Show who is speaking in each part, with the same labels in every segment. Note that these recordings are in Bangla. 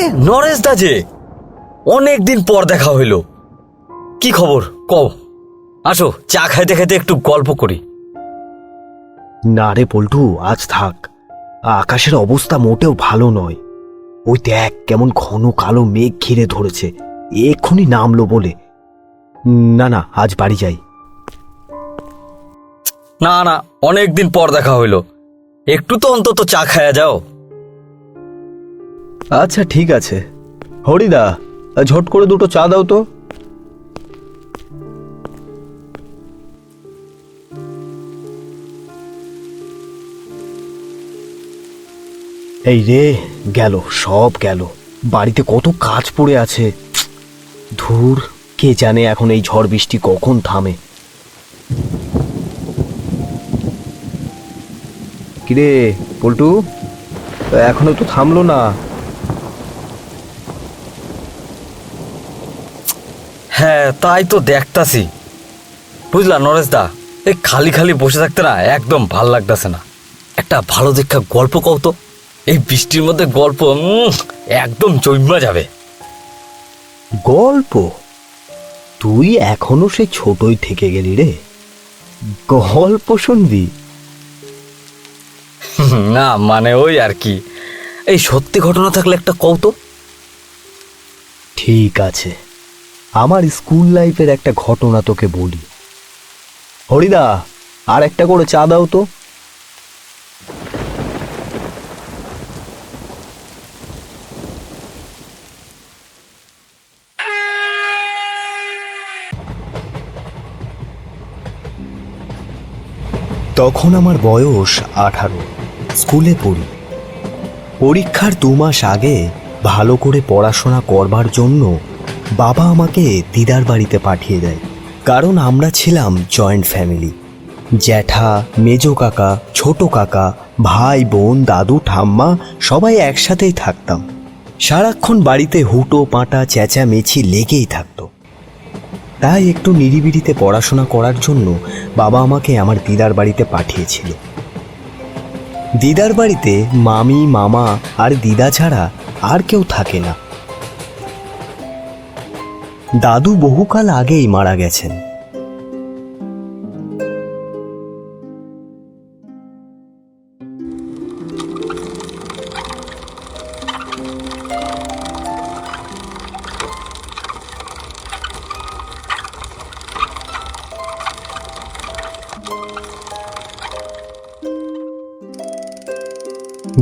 Speaker 1: আরে নরেশ দা যে। অনেক দিন পর দেখা হইল। কি খবর? কও। আসো চা খাইতে খাইতে একটু গল্প করি।
Speaker 2: না রে পল্টু আজ থাক। আকাশের অবস্থা মোটেও ভালো নয়। ওই দেখ কেমন ঘন কালো মেঘ ঘিরে ধরেছে। এক্ষুনি নামলো বলে। না না আজ বাড়ি যাই।
Speaker 1: না না অনেক দিন পর দেখা হইল। একটু তো অন্তত চা খায়া যাও।
Speaker 2: আচ্ছা ঠিক আছে। হরিদা, ঝট করে দুটো চা দাও তো। এই রে, গেল, সব গেল। বাড়িতে কত কাজ পড়ে আছে। ধুর, কে জানে এখন এই ঝড় বৃষ্টি কখন থামে। কিরে, পল্টু, এখনও তো থামলো না।
Speaker 1: হ্যাঁ তাই তো দেখতাছি। বুঝলা নরেশ দা এই খালি খালি বসে থাকতে না একদম ভালো লাগতেছে না। একটা ভালো দেখা গল্প কও তো এই বৃষ্টির মধ্যে গল্প একদম জৈমা যাবে।
Speaker 2: গল্প? তুই এখনও সে ছোটই থেকে গেলি রে। গল্প শুনবি?
Speaker 1: না মানে ওই আর কি। এই সত্যি ঘটনা থাকলে একটা কও তো।
Speaker 2: ঠিক আছে। আমার স্কুল লাইফের একটা ঘটনা তোকে বলি। হরিদা, আর একটা করে চা দাও তো। তখন আমার বয়স আঠারো। স্কুলে পড়ি। পরীক্ষার দু মাস আগে ভালো করে পড়াশোনা করবার জন্য বাবা আমাকে দিদার বাড়িতে পাঠিয়ে দেয়। কারণ আমরা ছিলাম জয়েন্ট ফ্যামিলি। জ্যাঠা, মেজো কাকা, ছোট কাকা, ভাই, বোন, দাদু, ঠাম্মা, সবাই একসাথেই থাকতাম। সারাক্ষণ বাড়িতে হুটো, পাঁটা, চেঁচামেচি লেগেই থাকতো। তাই একটু নিরিবিড়িতে পড়াশোনা করার জন্য বাবা আমাকে আমার দিদার বাড়িতে পাঠিয়েছিল। দিদার বাড়িতে মামি, মামা আর দিদা ছাড়া আর কেউ থাকে না। দাদু বহুকাল আগেই মারা গেছেন।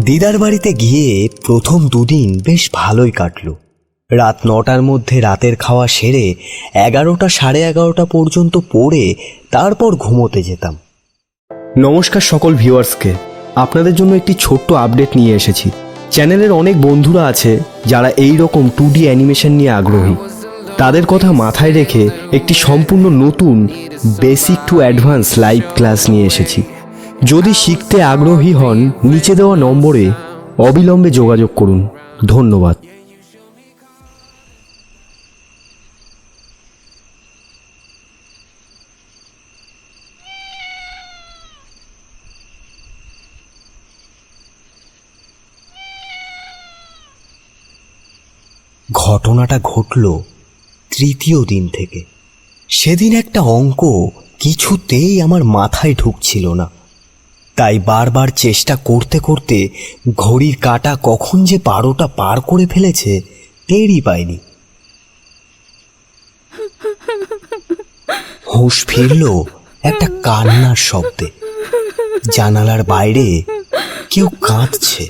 Speaker 2: দিদার বাড়িতে গিয়ে প্রথম দুদিন বেশ ভালোই কাটলো। রাত নটার মধ্যে রাতের খাওয়া সেরে এগারোটা সাড়ে এগারোটা পর্যন্ত পড়ে তারপর ঘুমোতে যেতাম।
Speaker 3: নমস্কার সকল ভিউয়ার্সকে। আপনাদের জন্য একটি ছোট্ট আপডেট নিয়ে এসেছি। চ্যানেলের অনেক বন্ধুরা আছে যারা এই রকম টু ডি অ্যানিমেশন নিয়ে আগ্রহী। তাদের কথা মাথায় রেখে একটি সম্পূর্ণ নতুন basic to advance live class নিয়ে এসেছি। যদি শিখতে আগ্রহী হন, নিচে দেওয়া নম্বরে অবিলম্বে যোগাযোগ করুন। ধন্যবাদ।
Speaker 2: ঘটনাটা ঘটল তৃতীয় দিন থেকে। সেদিন একটা অঙ্ক কিছুতেই আমার মাথায় ঢুকছিল না। তাই বারবার চেষ্টা করতে করতে ঘড়ির কাঁটা কখন যে বারোটা পার করে ফেলেছে টেরই পাইনি। হুঁশ ফিরল একটা কান্নার শব্দে। জানালার বাইরে কেউ কাঁদছে।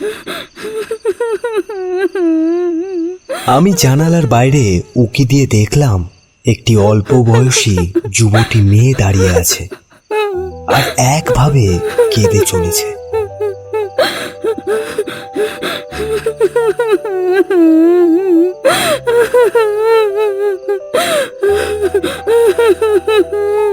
Speaker 2: আমি জানালার বাইরে উকি দিয়ে দেখলাম একটি অল্প বয়সী যুবতী মেয়ে দাঁড়িয়ে আছে আর একভাবে কেঁদে চলেছে।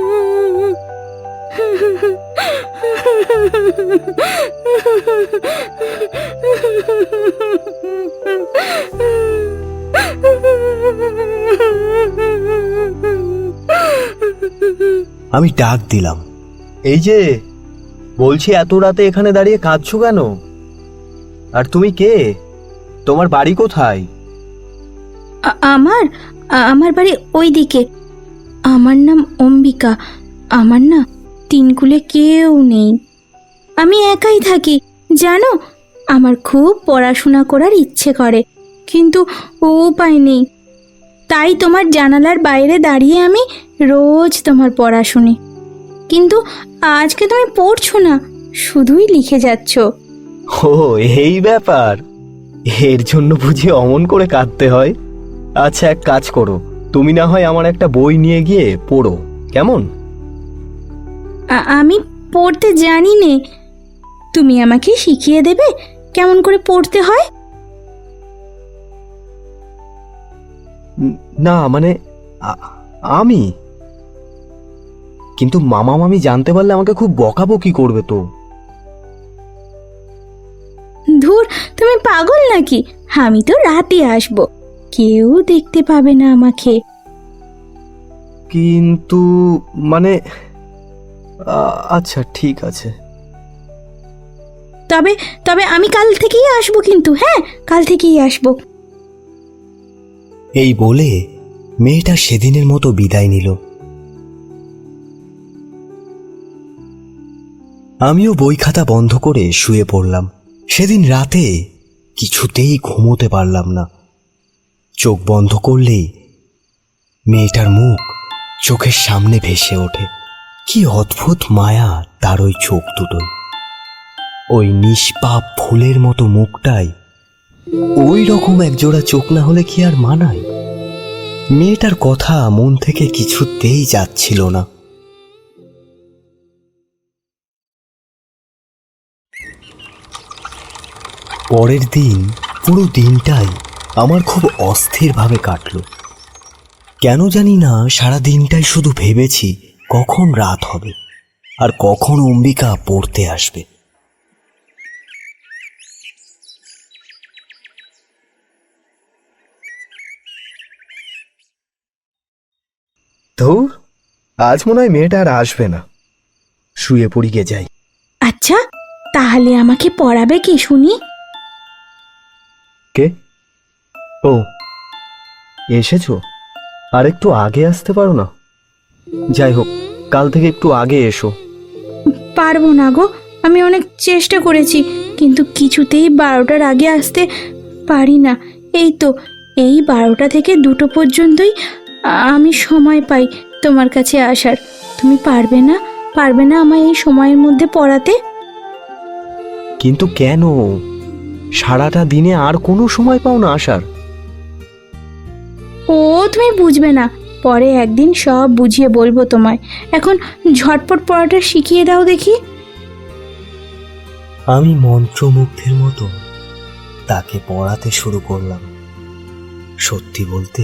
Speaker 2: আমি ডাক দিলাম। এই যে বলছি এত রাতে এখানে দাঁড়িয়ে কাঁদছো কেন? আর তুমি কে? তোমার বাড়ি কোথায়?
Speaker 4: আমার আমার বাড়ি ওই দিকে আমার নাম অম্বিকা। আমার না তিনকুলে কেউ নেই। আমি একাই থাকি জানো? আমার খুব পড়াশোনা করার ইচ্ছে করে কিন্তু ও উপায় নেই। তাই তোমার জানালার বাইরে দাঁড়িয়ে আমি রোজ তোমার পড়া শুনি কিন্তু আজকে তুমি পড়ছো না শুধুই লিখে যাচ্ছ।
Speaker 3: ও এই ব্যাপার। এর জন্য বুঝি অমন করে কাঁদতে হয়। আচ্ছা এক কাজ করো। তুমি না হয় আমার একটা বই নিয়ে গিয়ে পড়ো। কেমন?
Speaker 4: আমি পড়তে জানি নে। তুমি আমাকে শিখিয়ে দেবে কেমন করে পড়তে হয়?
Speaker 3: না মানে আমি? কিন্তু মামা মামি জানতে পারলে আমাকে খুব বকাবকি করবে তো।
Speaker 4: ধুর তুমি পাগল নাকি? আমি তো রাতে আসব। কেউ দেখতে পাবে না আমাকে।
Speaker 3: কিন্তু মানে আ- আচ্ছা ঠিক আছে।
Speaker 4: তবে তবে আমি কাল থেকেই আসব কিন্তু হ্যাঁ? কাল থেকেই আসব।
Speaker 2: এই বলে মেয়েটা সেদিনের মতো বিদায় নিল। আমিও বই খাতা বন্ধ করে শুয়ে পড়লাম। সেদিন রাতে কিছুতেই ঘুমোতে পারলাম না। চোখ বন্ধ করলেই মেয়েটার মুখ চোখের সামনে ভেসে ওঠে। কি অদ্ভুত মায়া তার ওই চোখ দুটোই ওই নিষ্পাপ ফুলের মতো মুখটাই ওই রকম একজোড়া চোখ না হলে কি আর মানায়? মেয়েটার কথা মন থেকে কিছুতেই যাচ্ছিল না। পরের দিন পুরো দিনটাই আমার খুব অস্থিরভাবে কাটলো। কেন জানি না সারা দিনটাই শুধু ভেবেছি কখন রাত হবে আর কখন অম্বিকা পড়তে আসবে।
Speaker 3: ধুর আজ মনে হয় মেয়েটা আর আসবে না। শুয়ে পড়ি গে যাই।
Speaker 4: আচ্ছা তাহলে আমাকে পড়াবে কে শুনি?
Speaker 3: কে? ও এসেছ? আর একটু আগে আসতে পারো না? যাই হোক কাল থেকে একটু আগে এসো।
Speaker 4: পারব না গো আমি অনেক চেষ্টা করেছি কিন্তু কিছুতেই বারোটার আগে আসতে পারি না। এই তো এই বারোটা থেকে দুটো পর্যন্তই আমি সময় পাই তোমার কাছে আসার। তুমি পারবে না? পারবে না আমায় এই সময়ের মধ্যে পড়াতে?
Speaker 3: কিন্তু কেন? সারাটা দিনে আর কোনো সময় পাও না আসার
Speaker 4: ও তুমি বুঝবে না। পরে একদিন সব বুঝিয়ে বলব তোমায়। এখন ঝটপট পড়াটা শিখিয়ে দাও দেখি।
Speaker 2: আমি মন্ত্রমুগ্ধের মতো তাকে পড়াতে শুরু করলাম। সত্যি বলতে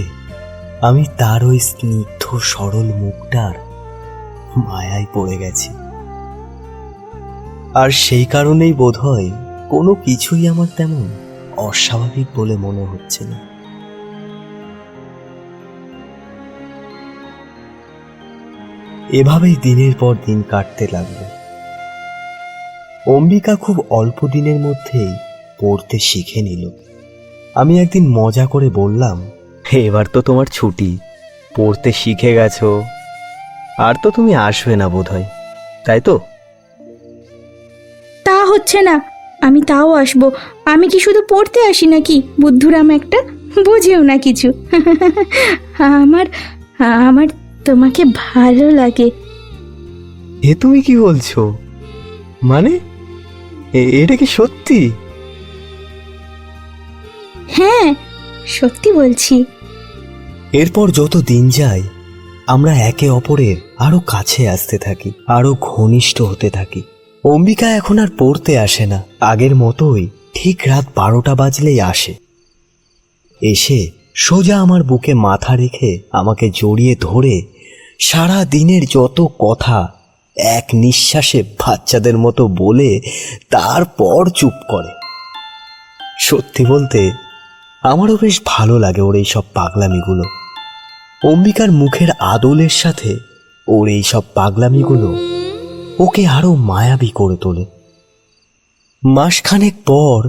Speaker 2: আমি তার ওই স্নিগ্ধ সরল মুখটার মায়ায় পড়ে গেছি। আর সেই কারণেই বোধহয় কোনো কিছুই আমার তেমন অস্বাভাবিক বলে মনে হচ্ছে না। এভাবেই দিনের পর দিন কাটতে লাগল। অম্বিকা খুব অল্প দিনের মধ্যেই পড়তে শিখে নিল। আমি একদিন মজা করে বললাম,
Speaker 3: এবার তো তোমার ছুটি, পড়তে শিখে গেছো। আর তো তুমি আসবে না বোধহয়, তাই তো?
Speaker 4: তা হচ্ছে না আমি তাও আসব। আমি কি শুধু পড়তে আসি নাকি? বুদ্ধুরাম একটা বুঝেও না কিছু। আমার আমার তোমাকে ভালো লাগে।
Speaker 3: এ তুমি কি বলছো? মানে? এ- এটা কি সত্যি?
Speaker 4: হ্যাঁ সত্যি বলছি।
Speaker 2: এরপর যত দিন যায় আমরা একে অপরের আরও কাছে আসতে থাকি আরও ঘনিষ্ঠ হতে থাকি। অম্বিকা এখন আর পড়তে আসে না। আগের মতোই ঠিক রাত বারোটা বাজলেই আসে। এসে সোজা আমার বুকে মাথা রেখে আমাকে জড়িয়ে ধরে সারা দিনের যত কথা এক নিঃশ্বাসে বাচ্চাদের মতো বলে তারপর চুপ করে। সত্যি বলতে আমারও বেশ ভালো লাগে ওর এই সব পাগলামিগুলো। অম্বিকার মুখের আদলের সাথে ওর এই সব পাগলামিগুলো ওকে আরও মায়াবী করে তোলে। মাসখানেক পর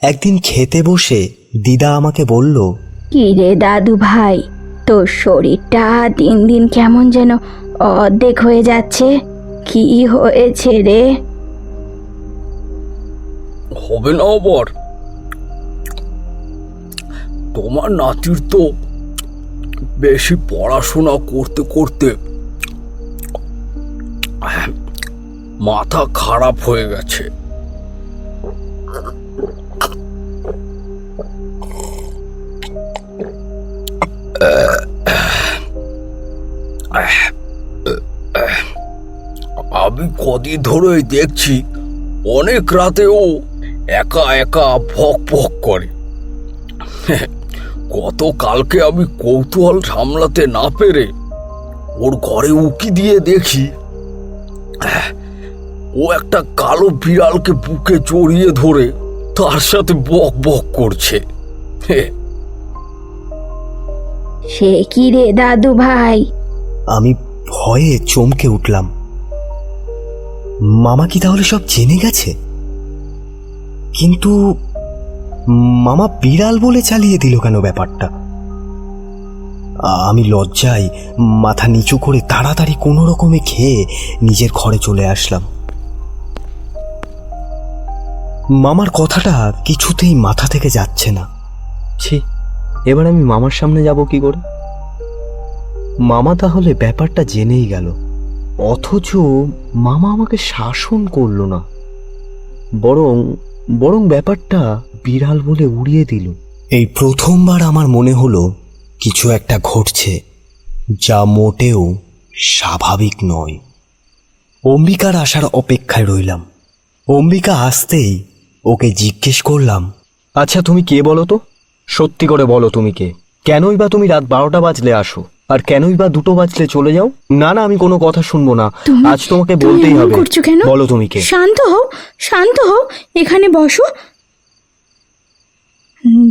Speaker 2: একদিন খেতে বসে দিদা আমাকে বলল
Speaker 4: কি রে দাদু ভাই তোর শরীরটা দিন দিন কেমন যেন অর্ধেক হয়ে যাচ্ছে। কি হয়েছে রে?
Speaker 1: হবে না আবার। তোমার নাতির তো বেশি পড়াশোনা করতে করতে মাথা খারাপ হয়ে গেছে। আমি কদিন ধরেই দেখছি অনেক রাতে ও একা একা ভক ভক করে। গতকালকে আমি কৌতূহল সামলাতে না পেরে ওর ঘরে উকি দিয়ে দেখি ও একটা কালো বিড়ালকে বুকে জড়িয়ে ধরে তার সাথে বক বক করছে।
Speaker 4: সে কি রে দাদু ভাই?
Speaker 2: আমি ভয়ে চমকে উঠলাম। মামা কি তাহলে সব জেনে গেছে? কিন্তু মামা বিড়াল বলে চালিয়ে দিল কেন ব্যাপারটা? আমি লজ্জায় মাথা নিচু করে তাড়াতাড়ি কোনো রকমে খেয়ে নিজের ঘরে চলে আসলাম। মামার কথাটা কিছুতেই মাথা থেকে যাচ্ছে না।
Speaker 3: ছি, এবার আমি মামার সামনে যাব কি করে? মামা তাহলে ব্যাপারটা জেনেই গেল। অথচ মামা আমাকে শাসন করল না। বরং বরং ব্যাপারটা বিড়াল বলে উড়িয়ে দিল।
Speaker 2: এই প্রথমবার আমার মনে হলো কিছু একটা ঘটছে, যা মোটেও স্বাভাবিক নয়। অম্বিকার আসার অপেক্ষায় রইলাম। অম্বিকা আসতেই ওকে জিজ্ঞেস করলাম।
Speaker 3: আচ্ছা তুমি কে বলো তো? সত্যি করে বলো তুমি কে? কেনই বা তুমি রাত বারোটা বাজলে আসো? আর কেনই বা দুটো বাজলে চলে যাও? না না আমি কোনো কথা শুনব না।
Speaker 4: তুমি-
Speaker 3: আজ তোমাকে
Speaker 4: তুমি
Speaker 3: বলতেই
Speaker 4: এমন
Speaker 3: হবে।
Speaker 4: করছ কেন?
Speaker 3: বলো তুমি কে?
Speaker 4: শান্ত হও শান্ত হও এখানে বসো।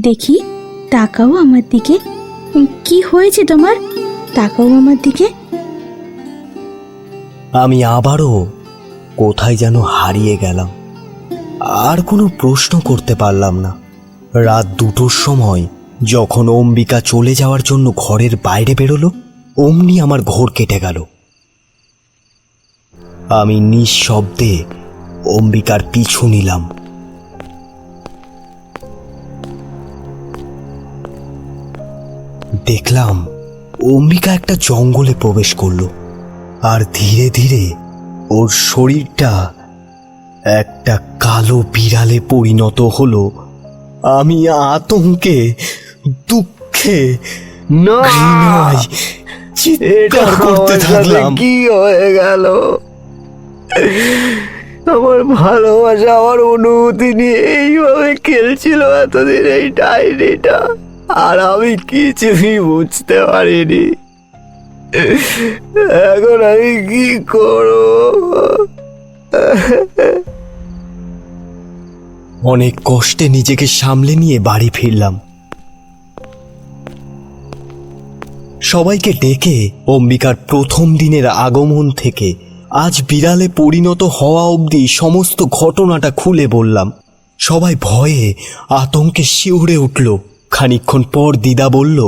Speaker 4: দেখি তাকাও আমার দিকে। কি হয়েছে তোমার? তাকাও আমার দিকে।
Speaker 2: আমি আবারও কোথায় যেন হারিয়ে গেলাম। আর কোনো প্রশ্ন করতে পারলাম না। রাত দুটোর সময় যখন অম্বিকা চলে যাওয়ার জন্য ঘরের বাইরে বেরোলো, অমনি আমার ঘোর কেটে গেল। আমি নিঃশব্দে অম্বিকার পিছু নিলাম। দেখলাম অম্বিকা একটা জঙ্গলে প্রবেশ করল, আর ধীরে ধীরে ওর শরীরটা একটা কালো বিড়ালে পরিণত হলো। আমি আতঙ্কে দুঃখে
Speaker 3: না!
Speaker 2: চিৎকার করতে থাকলাম।
Speaker 3: কি হয়ে গেল? আমার ভালোবাসা আমার অনুভূতি নিয়ে এইভাবে খেলছিল এতদিন এই ডায়েরিটা। আর আমি কিছুই বুঝতে পারিনি। এখন আমি কি করব?
Speaker 2: অনেক কষ্টে নিজেকে সামলে নিয়ে বাড়ি ফিরলাম। সবাইকে ডেকে অম্বিকার প্রথম দিনের আগমন থেকে আজ বিড়ালে পরিণত হওয়া অবধি সমস্ত ঘটনাটা খুলে বললাম। সবাই ভয়ে আতঙ্কে শিউরে উঠল। খানিকক্ষণ পর দিদা বলল,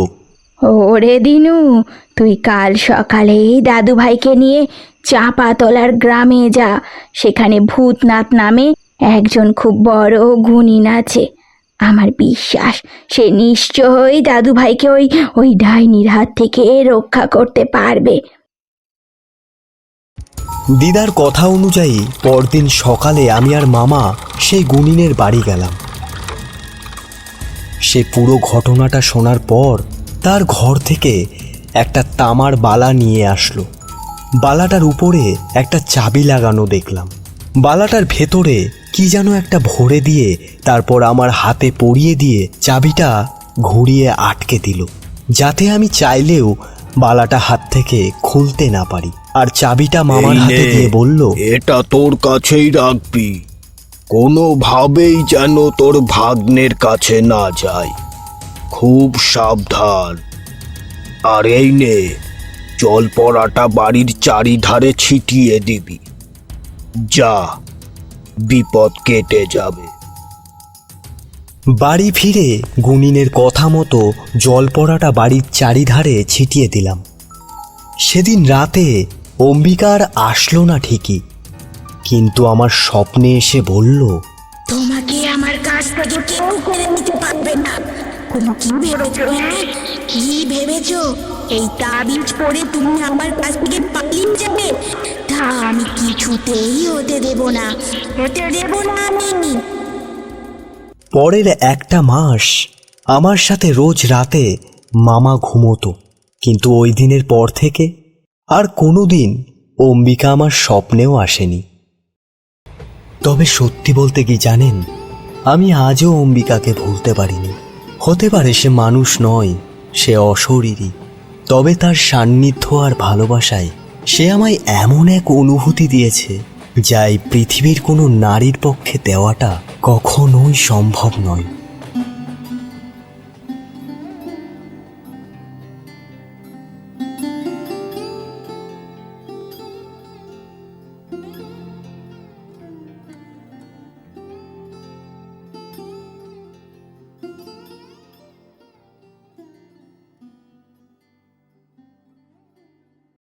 Speaker 4: ওরে দিনু, তুই কাল সকালেই দাদু ভাইকে নিয়ে চাপাতলার গ্রামে যা। সেখানে ভূতনাথ নামে একজন খুব বড় গুণিন আছে আমার বিশ্বাস, সে নিশ্চয়ই দাদু ভাইকে ওই ওই ডাইনির হাত থেকে রক্ষা করতে পারবে।
Speaker 2: দিদার কথা অনুযায়ী পরদিন সকালে আমি আর মামা সেই গুনিনের বাড়ি গেলাম। সে পুরো ঘটনাটা শোনার পর তার ঘর থেকে একটা তামার বালা নিয়ে আসলো। বালাটার উপরে একটা চাবি লাগানো দেখলাম। বালাটার ভেতরে কি যেন একটা ভরে দিয়ে তারপর আমার হাতে পরিয়ে দিয়ে চাবিটা ঘুরিয়ে আটকে দিল যাতে আমি চাইলেও বালাটা হাত থেকে খুলতে না পারি। আর চাবিটা মামার হাতে দিয়ে বলল
Speaker 5: এটা তোর কাছেই রাখবি। কোনোভাবেই যেন তোর ভাগ্নের কাছে না যায় খুব সাবধান। আর এই নে জল পড়াটা বাড়ির চারিধারে ছিটিয়ে দিবি। যা বিপদ কেটে যাবে।
Speaker 2: বাড়ি ফিরে গুনিনের কথা মতো জল পড়াটা বাড়ির চারিধারে ছিটিয়ে দিলাম। সেদিন রাতে অম্বিকার আসলো না ঠিকই কিন্তু আমার স্বপ্নে এসে বলল
Speaker 4: তোমাকে আমার কাছ থেকে কেউ করে নিতে পারবে না। তুমি কি ভেবেছো হ্যাঁ? কি ভেবেছো? এই তাবিজ পরে তুমি আমার কাছ থেকে পালিয়ে যাবে? তা আমি কিছুতেই হতে দেব না, হতে দেব না আমি।
Speaker 2: পরের একটা মাস আমার সাথে রোজ রাতে মামা ঘুমোতো, কিন্তু ওই দিনের পর থেকে আর কোনো দিন অম্বিকা আমার স্বপ্নেও আসেনি। তবে সত্যি বলতে কি জানেন, আমি আজও অম্বিকাকে ভুলতে পারিনি। হতে পারে সে মানুষ নয়, সে অশরীরী, তবে তার সান্নিধ্য আর ভালোবাসায় সে আমায় এমন এক অনুভূতি দিয়েছে যা এই পৃথিবীর কোনো নারীর পক্ষে দেওয়াটা কখনোই সম্ভব নয়।